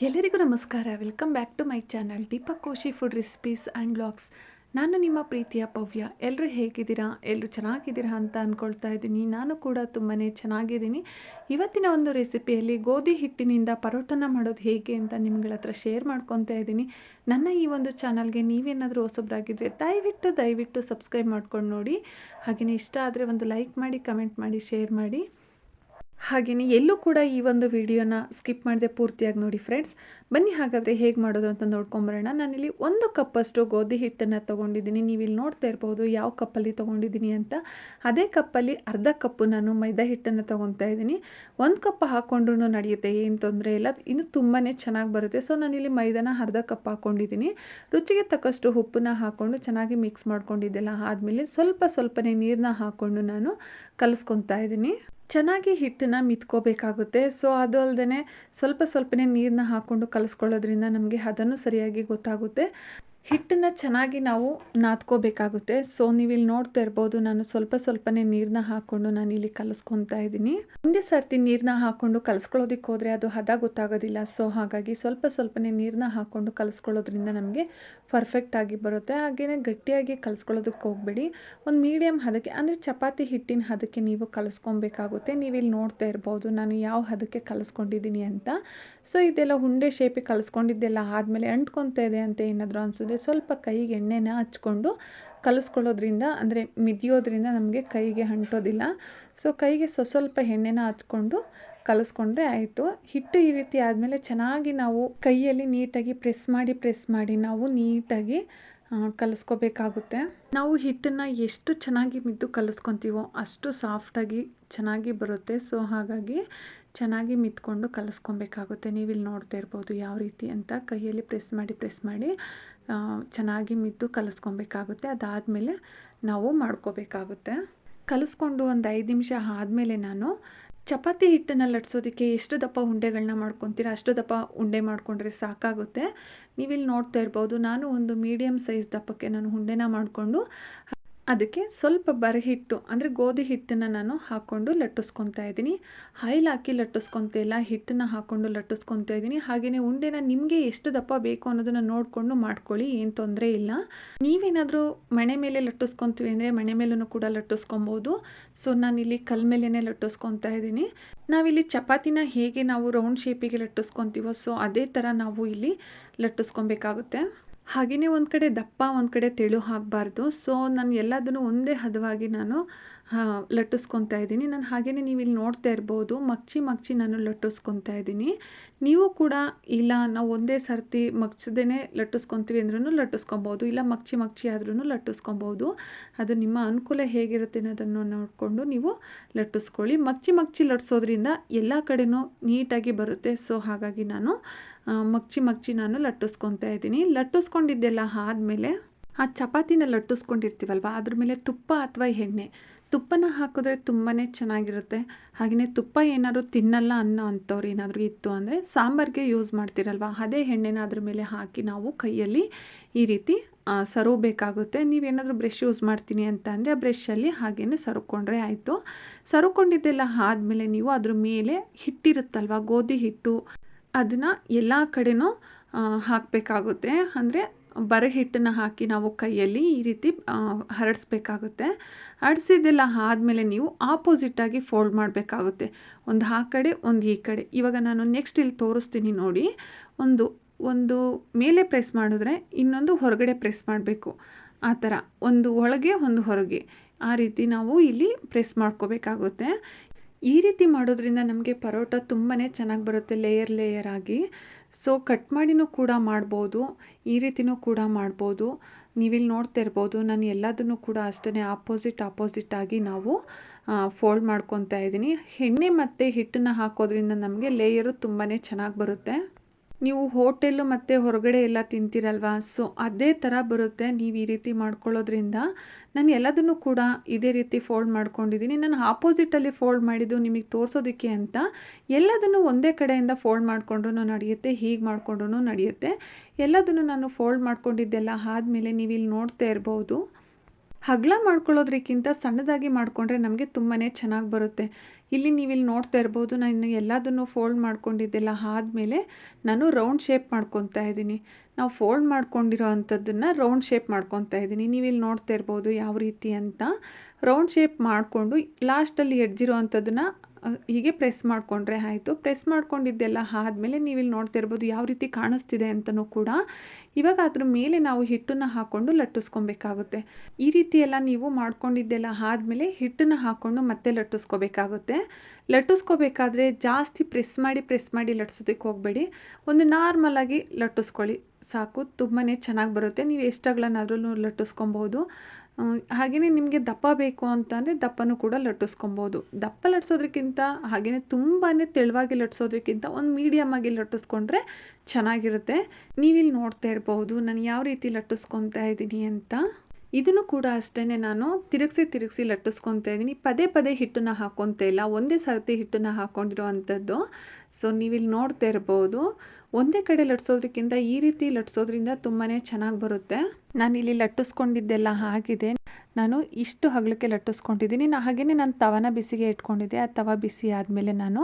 ಎಲ್ಲರಿಗೂ ನಮಸ್ಕಾರ. Welcome back to my channel Deepak Koshy food recipes and blogs ನಾನು ನಿಮ್ಮ ಪ್ರೀತಿಯ ಪವ್ಯ. ಎಲ್ಲರೂ ಹೇಗಿದ್ದೀರಾ? ಎಲ್ಲರೂ ಚೆನ್ನಾಗಿದ್ದೀರಾ ಅಂತ ಅಂದ್ಕೊಳ್ತಾ ಇದ್ದೀನಿ. ನಾನು ಕೂಡ ತುಂಬಾ ಚೆನ್ನಾಗಿದ್ದೀನಿ. ಇವತ್ತಿನ ಒಂದು ರೆಸಿಪಿಯಲ್ಲಿ ಗೋಧಿ ಹಿಟ್ಟಿನಿಂದ ಪರೋಟನ ಮಾಡೋದು ಹೇಗೆ ಅಂತ ನಿಮ್ಗಳ ಹತ್ರ ಶೇರ್ ಮಾಡ್ಕೊತಾ ಇದ್ದೀನಿ. ನನ್ನ ಈ ಒಂದು ಚಾನಲ್ಗೆ ನೀವೇನಾದರೂ ಹೊಸಬ್ರಾಗಿದ್ದರೆ ದಯವಿಟ್ಟು ದಯವಿಟ್ಟು ಸಬ್ಸ್ಕ್ರೈಬ್ ಮಾಡ್ಕೊಂಡು ನೋಡಿ. ಹಾಗೆಯೇ ಇಷ್ಟ ಆದರೆ ಒಂದು ಲೈಕ್ ಮಾಡಿ ಕಮೆಂಟ್ ಮಾಡಿ ಶೇರ್ ಮಾಡಿ. ಹಾಗೆಯೇ ಎಲ್ಲೂ ಕೂಡ ಈ ಒಂದು ವಿಡಿಯೋನ ಸ್ಕಿಪ್ ಮಾಡದೆ ಪೂರ್ತಿಯಾಗಿ ನೋಡಿ ಫ್ರೆಂಡ್ಸ್. ಬನ್ನಿ ಹಾಗಾದರೆ ಹೇಗೆ ಮಾಡೋದು ಅಂತ ನೋಡ್ಕೊಂಬರೋಣ. ನಾನಿಲ್ಲಿ ಒಂದು ಕಪ್ಪಷ್ಟು ಗೋಧಿ ಹಿಟ್ಟನ್ನು ತೊಗೊಂಡಿದ್ದೀನಿ. ನೀವು ಇಲ್ಲಿ ನೋಡ್ತಾ ಇರ್ಬೋದು ಯಾವ ಕಪ್ಪಲ್ಲಿ ತೊಗೊಂಡಿದ್ದೀನಿ ಅಂತ. ಅದೇ ಕಪ್ಪಲ್ಲಿ ಅರ್ಧ ಕಪ್ಪು ನಾನು ಮೈದಾ ಹಿಟ್ಟನ್ನು ತೊಗೊತಾ ಇದ್ದೀನಿ. ಒಂದು ಕಪ್ ಹಾಕ್ಕೊಂಡ್ರೂ ನಡೆಯುತ್ತೆ, ಏನು ತೊಂದರೆ ಇಲ್ಲ. ಇನ್ನು ತುಂಬಾ ಚೆನ್ನಾಗಿ ಬರುತ್ತೆ. ಸೊ, ನಾನಿಲ್ಲಿ ಮೈದಾನ ಅರ್ಧ ಕಪ್ ಹಾಕ್ಕೊಂಡಿದ್ದೀನಿ ರುಚಿಗೆ ತಕ್ಕಷ್ಟು ಉಪ್ಪನ್ನ ಹಾಕ್ಕೊಂಡು ಚೆನ್ನಾಗಿ ಮಿಕ್ಸ್ ಮಾಡ್ಕೊಂಡಿದ್ದೆಲ್ಲ ಆದಮೇಲೆ ಸ್ವಲ್ಪ ಸ್ವಲ್ಪನೇ ನೀರನ್ನ ಹಾಕ್ಕೊಂಡು ನಾನು ಕಲಿಸ್ಕೊತಾ ಇದ್ದೀನಿ. ಚೆನ್ನಾಗಿ ಹಿಟ್ಟನ್ನು ಮಿತ್ಕೋಬೇಕಾಗುತ್ತೆ. ಸೊ ಅದು ಅಲ್ಲದೆ ಸ್ವಲ್ಪ ಸ್ವಲ್ಪನೇ ನೀರನ್ನ ಹಾಕ್ಕೊಂಡು ಕಲಸ್ಕೊಳ್ಳೋದ್ರಿಂದ ನಮಗೆ ಅದನ್ನು ಸರಿಯಾಗಿ ಗೊತ್ತಾಗುತ್ತೆ. ಹಿಟ್ಟನ್ನು ಚೆನ್ನಾಗಿ ನಾವು ನಾದ್ಕೋಬೇಕಾಗುತ್ತೆ. ಸೊ ನೀವು ಇಲ್ಲಿ ನೋಡ್ತಾ ಇರ್ಬೋದು, ನಾನು ಸ್ವಲ್ಪ ಸ್ವಲ್ಪನೇ ನೀರನ್ನ ಹಾಕ್ಕೊಂಡು ನಾನು ಇಲ್ಲಿ ಕಲಿಸ್ಕೊತಾ ಇದ್ದೀನಿ. ಒಂದೇ ಸರ್ತಿ ನೀರನ್ನ ಹಾಕ್ಕೊಂಡು ಕಲಿಸ್ಕೊಳ್ಳೋದಕ್ಕೆ ಹೋದರೆ ಅದು ಹದ ಗೊತ್ತಾಗೋದಿಲ್ಲ. ಸೊ ಹಾಗಾಗಿ ಸ್ವಲ್ಪ ಸ್ವಲ್ಪನೇ ನೀರನ್ನ ಹಾಕ್ಕೊಂಡು ಕಲಿಸ್ಕೊಳ್ಳೋದ್ರಿಂದ ನಮಗೆ ಪರ್ಫೆಕ್ಟ್ ಆಗಿ ಬರುತ್ತೆ. ಹಾಗೆಯೇ ಗಟ್ಟಿಯಾಗಿ ಕಲಿಸ್ಕೊಳ್ಳೋದಕ್ಕೆ ಹೋಗಬೇಡಿ. ಒಂದು ಮೀಡಿಯಮ್ ಹದಕ್ಕೆ, ಅಂದರೆ ಚಪಾತಿ ಹಿಟ್ಟಿನ ಹದಕ್ಕೆ ನೀವು ಕಲಿಸ್ಕೊಬೇಕಾಗುತ್ತೆ. ನೀವು ಇಲ್ಲಿ ನೋಡ್ತಾ ಇರ್ಬೋದು, ನಾನು ಯಾವ ಹದಕ್ಕೆ ಕಲಿಸ್ಕೊಂಡಿದ್ದೀನಿ ಅಂತ. ಸೊ ಇದೆಲ್ಲ ಉಂಡೆ ಶೇಪಿಗೆ ಕಲಿಸ್ಕೊಂಡಿದ್ದೆಲ್ಲ ಆದಮೇಲೆ ಅಂಟ್ಕೊತಾ ಇದೆ ಅಂತ ಏನಾದರೂ ಅನಿಸಿದ್ರೆ ಸ್ವಲ್ಪ ಕೈಗೆ ಎಣ್ಣೆನ ಹಚ್ಕೊಂಡು ಕಲಿಸ್ಕೊಳ್ಳೋದ್ರಿಂದ, ಅಂದರೆ ಮಿದಿಯೋದ್ರಿಂದ ನಮಗೆ ಕೈಗೆ ಅಂಟೋದಿಲ್ಲ. ಸೊ ಕೈಗೆ ಸ್ವ ಸ್ವಲ್ಪ ಎಣ್ಣೆನ ಹಚ್ಕೊಂಡು ಕಲಿಸ್ಕೊಂಡ್ರೆ ಆಯಿತು. ಹಿಟ್ಟು ಈ ರೀತಿ ಆದಮೇಲೆ ಚೆನ್ನಾಗಿ ನಾವು ಕೈಯಲ್ಲಿ ನೀಟಾಗಿ ಪ್ರೆಸ್ ಮಾಡಿ ಪ್ರೆಸ್ ಮಾಡಿ ನಾವು ನೀಟಾಗಿ ಕಲಿಸ್ಕೋಬೇಕಾಗುತ್ತೆ. ನಾವು ಹಿಟ್ಟನ್ನು ಎಷ್ಟು ಚೆನ್ನಾಗಿ ಮಿದ್ದು ಕಲಿಸ್ಕೊತೀವೋ ಅಷ್ಟು ಸಾಫ್ಟಾಗಿ ಚೆನ್ನಾಗಿ ಬರುತ್ತೆ. ಸೊ ಹಾಗಾಗಿ ಚೆನ್ನಾಗಿ ಮಿತ್ಕೊಂಡು ಕಲಿಸ್ಕೊಬೇಕಾಗುತ್ತೆ. ನೀವು ಇಲ್ಲಿ ನೋಡ್ತಾ ಇರ್ಬೋದು ಯಾವ ರೀತಿ ಅಂತ ಕೈಯಲ್ಲಿ ಪ್ರೆಸ್ ಮಾಡಿ ಪ್ರೆಸ್ ಮಾಡಿ ಚೆನ್ನಾಗಿ ಮಿದ್ದು ಕಲಿಸ್ಕೊಬೇಕಾಗುತ್ತೆ. ಅದಾದಮೇಲೆ ನಾವು ಮಾಡ್ಕೋಬೇಕಾಗುತ್ತೆ. ಕಲಿಸ್ಕೊಂಡು ಒಂದು ಐದು ನಿಮಿಷ ಆದಮೇಲೆ ನಾನು ಚಪಾತಿ ಹಿಟ್ಟನ್ನು ಲಟ್ಸೋದಕ್ಕೆ ಎಷ್ಟು ದಪ್ಪ ಉಂಡೆಗಳನ್ನ ಮಾಡ್ಕೊತೀರ ಅಷ್ಟು ದಪ್ಪ ಉಂಡೆ ಮಾಡಿಕೊಂಡ್ರೆ ಸಾಕಾಗುತ್ತೆ. ನೀವಿಲ್ಲಿ ನೋಡ್ತಾ ಇರ್ಬೋದು, ನಾನು ಒಂದು ಮೀಡಿಯಮ್ ಸೈಜ್ ದಪ್ಪಕ್ಕೆ ನಾನು ಉಂಡೆನ ಮಾಡಿಕೊಂಡು ಅದಕ್ಕೆ ಸ್ವಲ್ಪ ಬರಹಿಟ್ಟು, ಅಂದರೆ ಗೋಧಿ ಹಿಟ್ಟನ್ನು ನಾನು ಹಾಕ್ಕೊಂಡು ಲಟ್ಟಿಸ್ಕೊತಾ ಇದ್ದೀನಿ. ಹೈಲ್ ಹಾಕಿ ಲಟ್ಟಿಸ್ಕೊತ ಇಲ್ಲ, ಹಿಟ್ಟನ್ನು ಹಾಕ್ಕೊಂಡು ಲಟ್ಟಿಸ್ಕೊತಾ ಇದ್ದೀನಿ. ಹಾಗೆಯೇ ಉಂಡೆನ ನಿಮಗೆ ಎಷ್ಟು ದಪ್ಪ ಬೇಕು ಅನ್ನೋದನ್ನು ನೋಡಿಕೊಂಡು ಮಾಡ್ಕೊಳ್ಳಿ, ಏನು ತೊಂದರೆ ಇಲ್ಲ. ನೀವೇನಾದರೂ ಮಣೆ ಮೇಲೆ ಲಟ್ಟಿಸ್ಕೊತೀವಿ ಅಂದರೆ ಮಣೆ ಮೇಲೂ ಕೂಡ ಲಟ್ಟಿಸ್ಕೊಬೋದು. ಸೊ, ನಾನಿಲ್ಲಿ ಕಲ್ ಮೇಲೇ ಲಟ್ಟಿಸ್ಕೊತಾ ಇದ್ದೀನಿ. ನಾವಿಲ್ಲಿ ಚಪಾತಿನ ಹೇಗೆ ನಾವು ರೌಂಡ್ ಶೇಪಿಗೆ ಲಟ್ಟಿಸ್ಕೊತೀವೋ, ಸೊ, ಅದೇ ಥರ ನಾವು ಇಲ್ಲಿ ಲಟ್ಟಿಸ್ಕೊಬೇಕಾಗುತ್ತೆ. ಹಾಗೆಯೇ ಒಂದು ಕಡೆ ದಪ್ಪ, ಒಂದು ಕಡೆ ತೆಳು ಹಾಕಬಾರ್ದು. ಸೊ ನಾನು ಎಲ್ಲದನ್ನು ಒಂದೇ ಹದವಾಗಿ ನಾನು ಲಟ್ಟಿಸ್ಕೊತಾ ಇದ್ದೀನಿ. ನಾನು ಹಾಗೆಯೇ ನೀವು ಇಲ್ಲಿ ನೋಡ್ತಾ ಇರ್ಬೋದು. ಮಗ್ಚಿ ಮಗ್ಚಿ ನಾನು ಲಟ್ಟಿಸ್ಕೊತಾ ಇದ್ದೀನಿ. ನೀವು ಕೂಡ ಇಲ್ಲ, ನಾವು ಒಂದೇ ಸರ್ತಿ ಮಗ್ಚದೇ ಲಟ್ಟಿಸ್ಕೊತೀವಿ ಅಂದ್ರೂ ಲಟ್ಟಿಸ್ಕೊಬೋದು. ಇಲ್ಲ, ಮಗ್ಚಿ ಮಗ್ಚಿ ಆದ್ರೂ ಲಟ್ಟಿಸ್ಕೊಬೋದು. ಅದು ನಿಮ್ಮ ಅನುಕೂಲ ಹೇಗಿರುತ್ತೆ ಅನ್ನೋದನ್ನು ನೋಡಿಕೊಂಡು ನೀವು ಲಟ್ಟಿಸ್ಕೊಳ್ಳಿ. ಮಗ್ಚಿ ಮಗ್ಚಿ ಲಟ್ಟಿಸೋದ್ರಿಂದ ಎಲ್ಲ ಕಡೆಯೂ ನೀಟಾಗಿ ಬರುತ್ತೆ. ಸೊ ಹಾಗಾಗಿ ನಾನು ಮಗ್ಚಿ ಮಗ್ಚಿ ನಾನು ಲಟ್ಟಿಸ್ಕೊತಾ ಇದ್ದೀನಿ. ಲಟ್ಟಿಸ್ಕೊಂಡಿದ್ದೆಲ್ಲ ಆದಮೇಲೆ ಆ ಚಪಾತಿನ ಲಟ್ಟಿಸ್ಕೊಂಡಿರ್ತೀವಲ್ವ, ಅದ್ರ ಮೇಲೆ ತುಪ್ಪ ಅಥವಾ ಎಣ್ಣೆ. ತುಪ್ಪನ ಹಾಕಿದ್ರೆ ತುಂಬಾ ಚೆನ್ನಾಗಿರುತ್ತೆ. ಹಾಗೆಯೇ ತುಪ್ಪ ಏನಾದರೂ ತಿನ್ನಲ್ಲ ಅನ್ನೋ ಅಂಥವ್ರು ಏನಾದರೂ ಇತ್ತು ಅಂದರೆ ಸಾಂಬಾರಿಗೆ ಯೂಸ್ ಮಾಡ್ತಿರಲ್ವ, ಅದೇ ಎಣ್ಣೆನ ಅದ್ರ ಮೇಲೆ ಹಾಕಿ ನಾವು ಕೈಯಲ್ಲಿ ಈ ರೀತಿ ಸರೋಬೇಕಾಗುತ್ತೆ ನೀವೇನಾದರೂ ಬ್ರಷ್ ಯೂಸ್ ಮಾಡ್ತೀನಿ ಅಂತ ಅಂದರೆ ಆ ಬ್ರಷಲ್ಲಿ ಹಾಗೇ ಸರುಕೊಂಡ್ರೆ ಆಯಿತು. ಸರುಕೊಂಡಿದ್ದೆಲ್ಲ ಆದಮೇಲೆ ನೀವು ಅದ್ರ ಮೇಲೆ ಹಿಟ್ಟಿರುತ್ತಲ್ವ, ಗೋಧಿ ಹಿಟ್ಟು ಅದನ್ನು ಎಲ್ಲ ಕಡೆನೂ ಹಾಕಬೇಕಾಗುತ್ತೆ. ಅಂದರೆ ಬರ ಹಿಟ್ಟನ್ನು ಹಾಕಿ ನಾವು ಕೈಯಲ್ಲಿ ಈ ರೀತಿ ಹರಡಿಸ್ಬೇಕಾಗುತ್ತೆ. ಹರಡಿಸಿದ್ದೆಲ್ಲ ಆದಮೇಲೆ ನೀವು ಆಪೋಸಿಟ್ಟಾಗಿ ಫೋಲ್ಡ್ ಮಾಡಬೇಕಾಗುತ್ತೆ. ಒಂದು ಆ ಕಡೆ, ಒಂದು ಈ ಕಡೆ. ಇವಾಗ ನಾನು ನೆಕ್ಸ್ಟ್ ಇಲ್ಲಿ ತೋರಿಸ್ತೀನಿ ನೋಡಿ. ಒಂದು ಒಂದು ಮೇಲೆ ಪ್ರೆಸ್ ಮಾಡಿದ್ರೆ ಇನ್ನೊಂದು ಹೊರಗಡೆ ಪ್ರೆಸ್ ಮಾಡಬೇಕು. ಆ ಥರ. ಒಂದು ಒಳಗೆ, ಒಂದು ಹೊರಗೆ. ಆ ರೀತಿ ನಾವು ಇಲ್ಲಿ ಪ್ರೆಸ್ ಮಾಡ್ಕೋಬೇಕಾಗುತ್ತೆ. ಈ ರೀತಿ ಮಾಡೋದ್ರಿಂದ ನಮಗೆ ಪರೋಟ ತುಂಬಾ ಚೆನ್ನಾಗಿ ಬರುತ್ತೆ ಲೇಯರ್ ಲೇಯರ್ ಆಗಿ. ಸೊ ಕಟ್ ಮಾಡಿನೂ ಕೂಡ ಮಾಡ್ಬೋದು, ಈ ರೀತಿನೂ ಕೂಡ ಮಾಡ್ಬೋದು. ನೀವಿಲ್ಲಿ ನೋಡ್ತಾ ಇರ್ಬೋದು, ನಾನು ಎಲ್ಲದನ್ನು ಕೂಡ ಅಷ್ಟೇ ಆಪೋಸಿಟ್ ಆಪೋಸಿಟ್ ಆಗಿ ನಾವು ಫೋಲ್ಡ್ ಮಾಡ್ಕೊತಾ ಇದ್ದೀನಿ ಎಣ್ಣೆ ಮತ್ತು ಹಿಟ್ಟನ್ನು ಹಾಕೋದ್ರಿಂದ ನಮಗೆ ಲೇಯರು ತುಂಬಾ ಚೆನ್ನಾಗಿ ಬರುತ್ತೆ. ನೀವು ಹೋಟೆಲ್ಲು ಮತ್ತು ಹೊರಗಡೆ ಎಲ್ಲ ತಿಂತೀರಲ್ವ? ಸೊ ಅದೇ ಥರ ಬರುತ್ತೆ. ನೀವು ಈ ರೀತಿ ಮಾಡ್ಕೊಳ್ಳೋದ್ರಿಂದ ನಾನು ಎಲ್ಲದನ್ನು ಕೂಡ ಇದೇ ರೀತಿ ಫೋಲ್ಡ್ ಮಾಡ್ಕೊಂಡಿದ್ದೀನಿ. ನಾನು ಆಪೋಸಿಟಲ್ಲಿ ಫೋಲ್ಡ್ ಮಾಡಿದ್ದು ನಿಮಗೆ ತೋರಿಸೋದಕ್ಕೆ ಅಂತ ಎಲ್ಲದನ್ನು ಒಂದೇ ಕಡೆಯಿಂದ ಫೋಲ್ಡ್ ಮಾಡಿಕೊಂಡ್ರೂ ನಡೆಯುತ್ತೆ, ಹೀಗೆ ಮಾಡಿಕೊಂಡ್ರೂ ನಡೆಯುತ್ತೆ. ಎಲ್ಲದನ್ನು ನಾನು ಫೋಲ್ಡ್ ಮಾಡ್ಕೊಂಡಿದ್ದೆಲ್ಲ ಆದಮೇಲೆ ನೀವು ಇಲ್ಲಿ ನೋಡ್ತಾ ಇರ್ಬೋದು. ಹಗಲ ಮಾಡ್ಕೊಳ್ಳೋದ್ರಕ್ಕಿಂತ ಸಣ್ಣದಾಗಿ ಮಾಡಿಕೊಂಡ್ರೆ ನಮಗೆ ತುಂಬಾ ಚೆನ್ನಾಗಿ ಬರುತ್ತೆ. ಇಲ್ಲಿ ನೀವಿಲ್ಲಿ ನೋಡ್ತಾ ಇರ್ಬೋದು, ನಾನು ಎಲ್ಲದನ್ನು ಫೋಲ್ಡ್ ಮಾಡ್ಕೊಂಡಿದ್ದೆಲ್ಲ ಆದಮೇಲೆ ನಾನು ರೌಂಡ್ ಶೇಪ್ ಮಾಡ್ಕೊತಾ ಇದ್ದೀನಿ. ನಾವು ಫೋಲ್ಡ್ ಮಾಡ್ಕೊಂಡಿರೋ ಅಂಥದ್ದನ್ನು ರೌಂಡ್ ಶೇಪ್ ಮಾಡ್ಕೊತಾ ಇದ್ದೀನಿ. ನೀವಿಲ್ಲಿ ನೋಡ್ತಾ ಇರ್ಬೋದು ಯಾವ ರೀತಿ ಅಂತ. ರೌಂಡ್ ಶೇಪ್ ಮಾಡಿಕೊಂಡು ಲಾಸ್ಟಲ್ಲಿ ಎಡ್ಜಿರೋ ಅಂಥದ್ದನ್ನು ಹೀಗೆ ಪ್ರೆಸ್ ಮಾಡಿಕೊಂಡ್ರೆ ಆಯಿತು. ಪ್ರೆಸ್ ಮಾಡ್ಕೊಂಡಿದ್ದೆಲ್ಲ ಆದಮೇಲೆ ನೀವಿಲ್ಲಿ ನೋಡ್ತಾ ಇರ್ಬೋದು ಯಾವ ರೀತಿ ಕಾಣಿಸ್ತಿದೆ ಅಂತಲೂ ಕೂಡ. ಇವಾಗ ಅದ್ರ ಮೇಲೆ ನಾವು ಹಿಟ್ಟನ್ನು ಹಾಕ್ಕೊಂಡು ಲಟ್ಟಿಸ್ಕೊಬೇಕಾಗುತ್ತೆ. ಈ ರೀತಿ ಎಲ್ಲ ನೀವು ಮಾಡ್ಕೊಂಡಿದ್ದೆಲ್ಲ ಆದಮೇಲೆ ಹಿಟ್ಟನ್ನು ಹಾಕ್ಕೊಂಡು ಮತ್ತೆ ಲಟ್ಟಿಸ್ಕೋಬೇಕಾಗುತ್ತೆ. ಲಟ್ಟಿಸ್ಕೋಬೇಕಾದ್ರೆ ಜಾಸ್ತಿ ಪ್ರೆಸ್ ಮಾಡಿ ಪ್ರೆಸ್ ಮಾಡಿ ಲಟ್ಟಿಸೋದಕ್ಕೆ ಹೋಗಬೇಡಿ. ಒಂದು ನಾರ್ಮಲಾಗಿ ಲಟ್ಟಿಸ್ಕೊಳ್ಳಿ. ಸಾಕು ತುಂಬಾ ಚೆನ್ನಾಗಿ ಬರುತ್ತೆ. ನೀವು ಎಷ್ಟಗಳನ್ನಾದ್ರೂ ಲಟ್ಟಿಸ್ಕೊಬೋದು ಹಾಗೆಯೇ ನಿಮಗೆ ದಪ್ಪ ಬೇಕು ಅಂತಂದರೆ ದಪ್ಪನೂ ಕೂಡ ಲಟ್ಟಿಸ್ಕೊಬೋದು. ದಪ್ಪ ಲಟ್ಸೋದಕ್ಕಿಂತ ಹಾಗೆಯೇ ತುಂಬಾ ತೆಳುವಾಗಿ ಲಟ್ಸೋದಕ್ಕಿಂತ ಒಂದು ಮೀಡಿಯಮ್ ಆಗಿ ಲಟ್ಟಿಸ್ಕೊಂಡ್ರೆ ಚೆನ್ನಾಗಿರುತ್ತೆ. ನೀವಿಲ್ಲಿ ನೋಡ್ತಾ ಇರ್ಬೋದು, ನಾನು ಯಾವ ರೀತಿ ಲಟ್ಟಿಸ್ಕೊತಾ ಇದ್ದೀನಿ ಅಂತ. ಇದನ್ನು ಕೂಡ ಅಷ್ಟೇ ನಾನು ತಿರುಗಿಸಿ ತಿರುಗಿಸಿ ಲಟ್ಟಿಸ್ಕೊತಾ ಇದ್ದೀನಿ. ಪದೇ ಪದೇ ಹಿಟ್ಟನ್ನು ಹಾಕ್ಕೊತ ಇಲ್ಲ. ಒಂದೇ ಸರತಿ ಹಿಟ್ಟನ್ನು ಹಾಕ್ಕೊಂಡಿರೋ ಅಂಥದ್ದು ಸೊ ನೀವಿಲ್ಲಿ ನೋಡ್ತಾ ಇರ್ಬೋದು. ಒಂದೇ ಕಡೆ ಲಟ್ಸೋದ್ರಕ್ಕಿಂತ ಈ ರೀತಿ ಲಟ್ಸೋದ್ರಿಂದ ತುಂಬಾ ಚೆನ್ನಾಗಿ ಬರುತ್ತೆ. ನಾನು ಇಲ್ಲಿ ಲಟ್ಟಿಸ್ಕೊಂಡಿದ್ದೆಲ್ಲ ಆಗಿದೆ. ನಾನು ಇಷ್ಟು ಹಗಲಕ್ಕೆ ಲಟ್ಟಿಸ್ಕೊಂಡಿದ್ದೀನಿ. ನಾನು ಹಾಗೆಯೇ ನಾನು ತವನ ಬಿಸಿಗೆ ಇಟ್ಕೊಂಡಿದ್ದೆ. ಆ ತವ ಬಿಸಿ ಆದಮೇಲೆ ನಾನು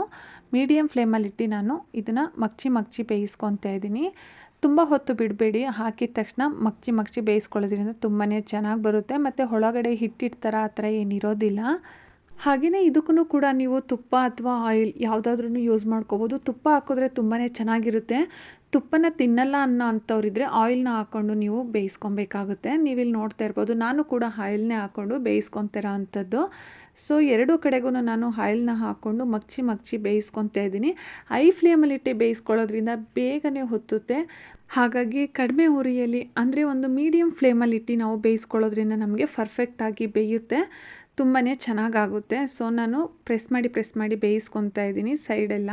ಮೀಡಿಯಮ್ ಫ್ಲೇಮಲ್ಲಿಟ್ಟು ನಾನು ಇದನ್ನು ಮಗ್ಚಿ ಮಗ್ಚಿ ಬೇಯಿಸ್ಕೊತಾ ಇದ್ದೀನಿ. ತುಂಬ ಹೊತ್ತು ಬಿಡಬೇಡಿ. ಹಾಕಿದ ತಕ್ಷಣ ಮಗ್ಚಿ ಮಗ್ಚಿ ಬೇಯಿಸ್ಕೊಳ್ಳೋದ್ರಿಂದ ತುಂಬಾ ಚೆನ್ನಾಗಿ ಬರುತ್ತೆ. ಮತ್ತು ಒಳಗಡೆ ಹಿಟ್ಟಿಟ್ಟು ಥರ ಆ ಥರ ಏನಿರೋದಿಲ್ಲ. ಹಾಗೆಯೇ ಇದಕ್ಕೂ ಕೂಡ ನೀವು ತುಪ್ಪ ಅಥವಾ ಆಯಿಲ್ ಯಾವುದಾದ್ರೂ ಯೂಸ್ ಮಾಡ್ಕೋಬೋದು. ತುಪ್ಪ ಹಾಕಿದ್ರೆ ತುಂಬಾ ಚೆನ್ನಾಗಿರುತ್ತೆ. ತುಪ್ಪನ ತಿನ್ನಲ್ಲ ಅನ್ನೋ ಅಂಥವ್ರಿದ್ರೆ ಆಯಿಲ್ನ ಹಾಕ್ಕೊಂಡು ನೀವು ಬೇಯಿಸ್ಕೊಬೇಕಾಗುತ್ತೆ. ನೀವಿಲ್ಲಿ ನೋಡ್ತಾ ಇರ್ಬೋದು, ನಾನು ಕೂಡ ಆಯಿಲ್ನೇ ಹಾಕ್ಕೊಂಡು ಬೇಯಿಸ್ಕೊತಿರೋ ಅಂಥದ್ದು. ಸೊ, ಎರಡು ಕಡೆಗೂ ನಾನು ಆಯಿಲ್ನ ಹಾಕ್ಕೊಂಡು ಮಗ್ಚಿ ಮಗ್ಚಿ ಬೇಯಿಸ್ಕೊತಾ ಇದ್ದೀನಿ. ಐ ಫ್ಲೇಮಲ್ಲಿಟ್ಟು ಬೇಯಿಸ್ಕೊಳ್ಳೋದ್ರಿಂದ ಬೇಗನೆ ಹೊತ್ತುತ್ತೆ. ಹಾಗಾಗಿ ಕಡಿಮೆ ಉರಿಯಲ್ಲಿ, ಅಂದರೆ ಒಂದು ಮೀಡಿಯಮ್ ಫ್ಲೇಮಲ್ಲಿಟ್ಟು ನಾವು ಬೇಯಿಸ್ಕೊಳ್ಳೋದ್ರಿಂದ ನಮಗೆ ಪರ್ಫೆಕ್ಟಾಗಿ ಬೇಯುತ್ತೆ. ತುಂಬಾ ಚೆನ್ನಾಗಾಗುತ್ತೆ. ಸೊ ನಾನು ಪ್ರೆಸ್ ಮಾಡಿ ಪ್ರೆಸ್ ಮಾಡಿ ಬೇಯಿಸ್ಕೊತಾ ಇದ್ದೀನಿ ಸೈಡೆಲ್ಲ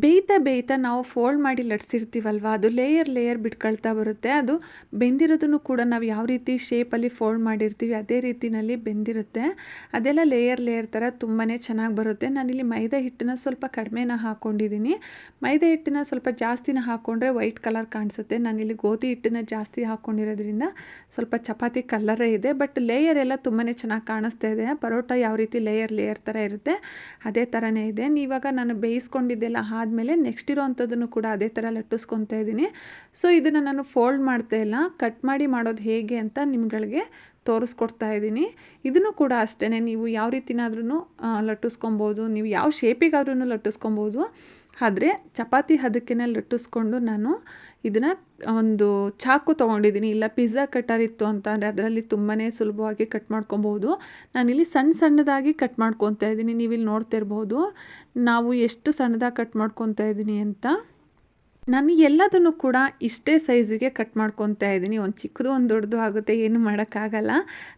ಬೇಯ್ತಾ ಬೇಯ್ತಾ ನಾವು ಫೋಲ್ಡ್ ಮಾಡಿ ಲಟ್ಸಿರ್ತೀವಲ್ವ? ಅದು ಲೇಯರ್ ಲೇಯರ್ ಬಿಟ್ಕೊಳ್ತಾ ಬರುತ್ತೆ. ಅದು ಬೆಂದಿರೋದನ್ನು ಕೂಡ ನಾವು ಯಾವ ರೀತಿ ಶೇಪಲ್ಲಿ ಫೋಲ್ಡ್ ಮಾಡಿರ್ತೀವಿ, ಅದೇ ರೀತಿಯಲ್ಲಿ ಬೆಂದಿರುತ್ತೆ. ಅದೆಲ್ಲ ಲೇಯರ್ ಲೇಯರ್ ಥರ ತುಂಬಾ ಚೆನ್ನಾಗಿ ಬರುತ್ತೆ. ನಾನಿಲ್ಲಿ ಮೈದಾ ಹಿಟ್ಟನ್ನ ಸ್ವಲ್ಪ ಕಡಿಮೆನ ಹಾಕ್ಕೊಂಡಿದ್ದೀನಿ ಮೈದಾ ಹಿಟ್ಟನ್ನ ಸ್ವಲ್ಪ ಜಾಸ್ತಿನ ಹಾಕ್ಕೊಂಡ್ರೆ ವೈಟ್ ಕಲರ್ ಕಾಣಿಸುತ್ತೆ. ನಾನಿಲ್ಲಿ ಗೋಧಿ ಹಿಟ್ಟನ್ನ ಜಾಸ್ತಿ ಹಾಕ್ಕೊಂಡಿರೋದ್ರಿಂದ ಸ್ವಲ್ಪ ಚಪಾತಿ ಕಲ್ಲರೇ ಇದೆ. ಬಟ್ ಲೇಯರ್ ಎಲ್ಲ ತುಂಬಾ ಚೆನ್ನಾಗಿ ಕಾಣಿಸ್ತಾ ಇದೆ. ಪರೋಟ ಯಾವ ರೀತಿ ಲೇಯರ್ ಲೇಯರ್ ಥರ ಇರುತ್ತೆ, ಅದೇ ಥರನೇ ಇದೆ. ನೀವಾಗ ನಾನು ಬೇಯಿಸ್ಕೊಂಡಿದ್ದೆಲ್ಲ ಆದಮೇಲೆ ನೆಕ್ಸ್ಟ್ ಇರೋ ಅಂಥದ್ದನ್ನು ಕೂಡ ಅದೇ ಥರ ಲಟ್ಟಿಸ್ಕೊತಾ ಇದ್ದೀನಿ. ಸೊ ಇದನ್ನು ನಾನು ಫೋಲ್ಡ್ ಮಾಡ್ತಾ ಇಲ್ಲ. ಕಟ್ ಮಾಡಿ ಮಾಡೋದು ಹೇಗೆ ಅಂತ ನಿಮ್ಗಳಿಗೆ ತೋರಿಸ್ಕೊಡ್ತಾ ಇದ್ದೀನಿ. ಇದನ್ನು ಕೂಡ ಅಷ್ಟೇ ನೀವು ಯಾವ ರೀತಿನಾದ್ರೂ ಲಟ್ಟಿಸ್ಕೊಬೋದು, ನೀವು ಯಾವ ಶೇಪಿಗಾದ್ರೂ ಲಟ್ಟಿಸ್ಕೊಬೋದು. ಆದರೆ ಚಪಾತಿ ಹದಕ್ಕೆ ಲಟ್ಟಿಸ್ಕೊಂಡು ನಾನು ಇದನ್ನು ಒಂದು ಚಾಕು ತೊಗೊಂಡಿದ್ದೀನಿ ಇಲ್ಲ, ಪಿಜ್ಜಾ ಕಟರ್ ಇತ್ತು ಅಂತಂದರೆ ಅದರಲ್ಲಿ ತುಂಬಾ ಸುಲಭವಾಗಿ ಕಟ್ ಮಾಡ್ಕೊಬೋದು ನಾನಿಲ್ಲಿ ಸಣ್ಣ ಸಣ್ಣದಾಗಿ ಕಟ್ ಮಾಡ್ಕೊತಾ ಇದ್ದೀನಿ ನೀವಿಲ್ಲಿ ನೋಡ್ತಾ ಇರ್ಬೋದು ನಾವು ಎಷ್ಟು ಸಣ್ಣದಾಗಿ ಕಟ್ ಮಾಡ್ಕೊತಾ ಇದ್ದೀನಿ ಅಂತ. ನಾನು ಎಲ್ಲದನ್ನು ಕೂಡ ಇಷ್ಟೇ ಸೈಜಿಗೆ ಕಟ್ ಮಾಡ್ಕೊತಾ ಇದ್ದೀನಿ ಒಂದು ಚಿಕ್ಕದು, ಒಂದು ದೊಡ್ಡದು ಆಗುತ್ತೆ. ಏನು ಮಾಡೋಕ್ಕಾಗಲ್ಲ.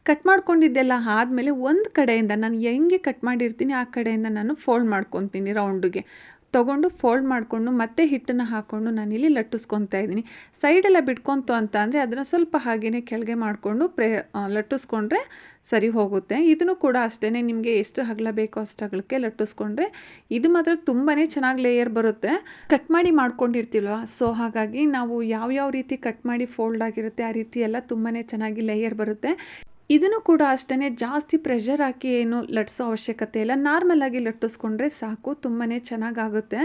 ಕಟ್ ಮಾಡ್ಕೊಂಡಿದ್ದೆಲ್ಲ ಆದಮೇಲೆ ಒಂದು ಕಡೆಯಿಂದ ನಾನು ಹೆಂಗೆ ಕಟ್ ಮಾಡಿರ್ತೀನಿ ಆ ಕಡೆಯಿಂದ ನಾನು ಫೋಲ್ಡ್ ಮಾಡ್ಕೊತೀನಿ ರೌಂಡಿಗೆ. ತೊಗೊಂಡು ಫೋಲ್ಡ್ ಮಾಡಿಕೊಂಡು ಮತ್ತೆ ಹಿಟ್ಟನ್ನು ಹಾಕ್ಕೊಂಡು ನಾನಿಲ್ಲಿ ಲಟ್ಟಿಸ್ಕೊತಾ ಇದ್ದೀನಿ. ಸೈಡೆಲ್ಲ ಬಿಟ್ಕೊಂತು ಅಂತ ಅಂದರೆ ಅದನ್ನು ಸ್ವಲ್ಪ ಹಾಗೆಯೇ ಕೆಳಗೆ ಮಾಡಿಕೊಂಡು ಪ್ರೇ ಲಟ್ಟಿಸ್ಕೊಂಡ್ರೆ ಸರಿ ಹೋಗುತ್ತೆ. ಇದನ್ನು ಕೂಡ ಅಷ್ಟೇ ನಿಮಗೆ ಎಷ್ಟು ಹಗಲ ಬೇಕೋ ಅಷ್ಟು ಹಗಲಕ್ಕೆ ಲಟ್ಟಿಸ್ಕೊಂಡ್ರೆ ಇದು ಮಾತ್ರ ತುಂಬಾ ಚೆನ್ನಾಗಿ ಲೇಯರ್ ಬರುತ್ತೆ. ಕಟ್ ಮಾಡಿ ಮಾಡ್ಕೊಂಡಿರ್ತೀಲ್ವ ಸೊ ಹಾಗಾಗಿ ನಾವು ಯಾವ್ಯಾವ ರೀತಿ ಕಟ್ ಮಾಡಿ ಫೋಲ್ಡ್ ಆಗಿರುತ್ತೆ ಆ ರೀತಿ ಎಲ್ಲ ತುಂಬಾ ಚೆನ್ನಾಗಿ ಲೇಯರ್ ಬರುತ್ತೆ. ಇದನ್ನು ಕೂಡ ಅಷ್ಟೇ ಜಾಸ್ತಿ ಪ್ರೆಷರ್ ಹಾಕಿ ಏನು ಲಟ್ಸೋ ಅವಶ್ಯಕತೆ ಇಲ್ಲ. ನಾರ್ಮಲಾಗಿ ಲಟ್ಟಿಸ್ಕೊಂಡ್ರೆ ಸಾಕು ತುಂಬಾ ಚೆನ್ನಾಗಾಗುತ್ತೆ.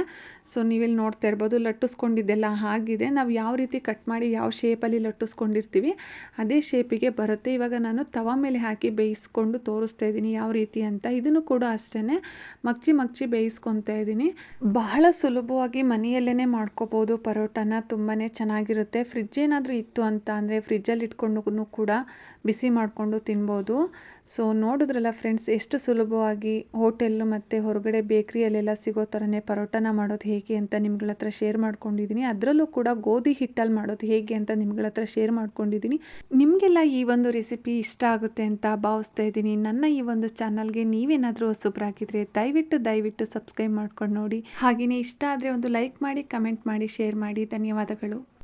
ಸೊ ನೀವಿಲ್ಲಿ ನೋಡ್ತಾ ಇರ್ಬೋದು, ಲಟ್ಟಿಸ್ಕೊಂಡಿದ್ದೆಲ್ಲ ಆಗಿದೆ. ನಾವು ಯಾವ ರೀತಿ ಕಟ್ ಮಾಡಿ ಯಾವ ಶೇಪಲ್ಲಿ ಲಟ್ಟಿಸ್ಕೊಂಡಿರ್ತೀವಿ, ಅದೇ ಶೇಪಿಗೆ ಬರುತ್ತೆ. ಇವಾಗ ನಾನು ತವ ಮೇಲೆ ಹಾಕಿ ಬೇಯಿಸ್ಕೊಂಡು ತೋರಿಸ್ತಾ ಇದ್ದೀನಿ ಯಾವ ರೀತಿ ಅಂತ. ಇದನ್ನು ಕೂಡ ಅಷ್ಟೇ ಮಗ್ಚಿ ಮಗ್ಚಿ ಬೇಯಿಸ್ಕೊತಾ ಇದ್ದೀನಿ. ಬಹಳ ಸುಲಭವಾಗಿ ಮನೆಯಲ್ಲೇ ಮಾಡ್ಕೋಬೋದು. ಪರೋಟನ ತುಂಬಾ ಚೆನ್ನಾಗಿರುತ್ತೆ. ಫ್ರಿಜ್ ಏನಾದರೂ ಇತ್ತು ಅಂತ ಅಂದರೆ ಫ್ರಿಜ್ಜಲ್ಲಿ ಇಟ್ಕೊಂಡು ಕೂಡ ಬಿಸಿ ಮಾಡಿಕೊಂಡು ತಿನ್ಬೋದು. ಸೊ ನೋಡಿದ್ರಲ್ಲ ಫ್ರೆಂಡ್ಸ್ ಎಷ್ಟು ಸುಲಭವಾಗಿ ಹೋಟೆಲ್ಲು ಮತ್ತು ಹೊರಗಡೆ ಬೇಕ್ರಿಯಲ್ಲೆಲ್ಲ ಸಿಗೋ ಥರನೇ ಪರೋಟನ ಮಾಡೋದು ಹೇಗೆ ಅಂತ ನಿಮ್ಗಳ ಹತ್ರ ಶೇರ್ ಮಾಡ್ಕೊಂಡಿದ್ದೀನಿ. ಅದರಲ್ಲೂ ಕೂಡ ಗೋಧಿ ಹಿಟ್ಟಲ್ಲಿ ಮಾಡೋದು ಹೇಗೆ ಅಂತ ನಿಮ್ಗಳ ಹತ್ರ ಶೇರ್ ಮಾಡ್ಕೊಂಡಿದ್ದೀನಿ. ನಿಮಗೆಲ್ಲ ಈ ಒಂದು ರೆಸಿಪಿ ಇಷ್ಟ ಆಗುತ್ತೆ ಅಂತ ಭಾವಿಸ್ತಾ ಇದ್ದೀನಿ. ನನ್ನ ಈ ಒಂದು ಚಾನಲ್ಗೆ ನೀವೇನಾದರೂ ಹೊಸಬ್ರಾಗಿದ್ರೆ ದಯವಿಟ್ಟು ದಯವಿಟ್ಟು ಸಬ್ಸ್ಕ್ರೈಬ್ ಮಾಡ್ಕೊಂಡು ನೋಡಿ. ಹಾಗೆಯೇ ಇಷ್ಟ ಆದರೆ ಒಂದು ಲೈಕ್ ಮಾಡಿ ಕಮೆಂಟ್ ಮಾಡಿ ಶೇರ್ ಮಾಡಿ. ಧನ್ಯವಾದಗಳು.